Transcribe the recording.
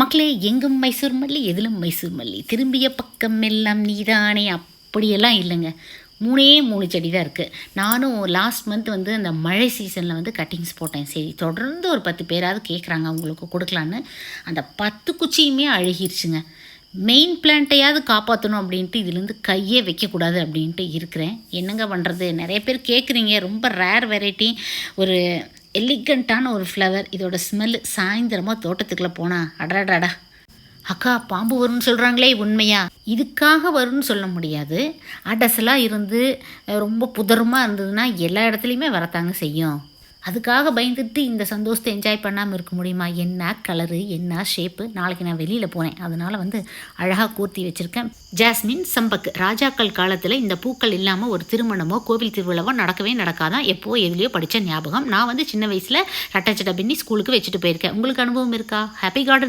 மக்களே எங்கும் மைசூர் மல்லி எதிலும் மைசூர் மல்லி. திரும்பிய பக்கம் எல்லாம் நீதானே அப்படியெல்லாம் இல்லைங்க. மூணே மூணு செடி தான் இருக்குது நானும் லாஸ்ட் மந்த் வந்து அந்த மழை சீசனில் வந்து கட்டிங்ஸ் போட்டேன். சரி தொடர்ந்து ஒரு பத்து பேராவது கேட்குறாங்க அவங்களுக்கு கொடுக்கலான்னு. அந்த பத்து குச்சியுமே அழுகிருச்சுங்க. மெயின் பிளான்ட்டையாவது காப்பாற்றணும் அப்படின்ட்டு இதுலேருந்து கையே வைக்கக்கூடாது அப்படின்ட்டு இருக்கிறேன். என்னங்க பண்ணுறது நிறைய பேர் கேட்குறீங்க ரொம்ப ரேர் வெரைட்டி ஒரு எலிகண்ட்டான ஒரு ஃப்ளவர் இதோட ஸ்மெல்லு சாயந்தரமாக தோட்டத்துக்குள்ளே போனா அடடாடா அக்கா பாம்பு வரும்னு சொல்கிறாங்களே உண்மையா? இதுக்காக வரும்னு சொல்ல முடியாது. அடசலாக இருந்து ரொம்ப புதரமாக இருந்ததுன்னா எல்லா இடத்துலையுமே வரத்தாங்க செய்யும். அதுக்காக பயந்துட்டு இந்த சந்தோஷத்தை என்ஜாய் பண்ணாமல் இருக்க முடியுமா? என்ன கலரு என்ன ஷேப்பு நாளைக்கு நான் வெளியில் போனேன் அதனால் வந்து அழகாக கூர்த்தி வச்சுருக்கேன். ஜாஸ்மின் சம்பக்கு. ராஜாக்கள் காலத்தில் இந்த பூக்கள் இல்லாமல் ஒரு திருமணமோ கோவில் திருவிழாவோ நடக்கவே நடக்காதான் எப்போ எதுலேயோ படித்த ஞாபகம். நான் வந்து சின்ன வயசில் ரட்டச்சட்டை பின்னி ஸ்கூலுக்கு வச்சுட்டு போயிருக்கேன். உங்களுக்கு அனுபவம் இருக்கா? Happy garden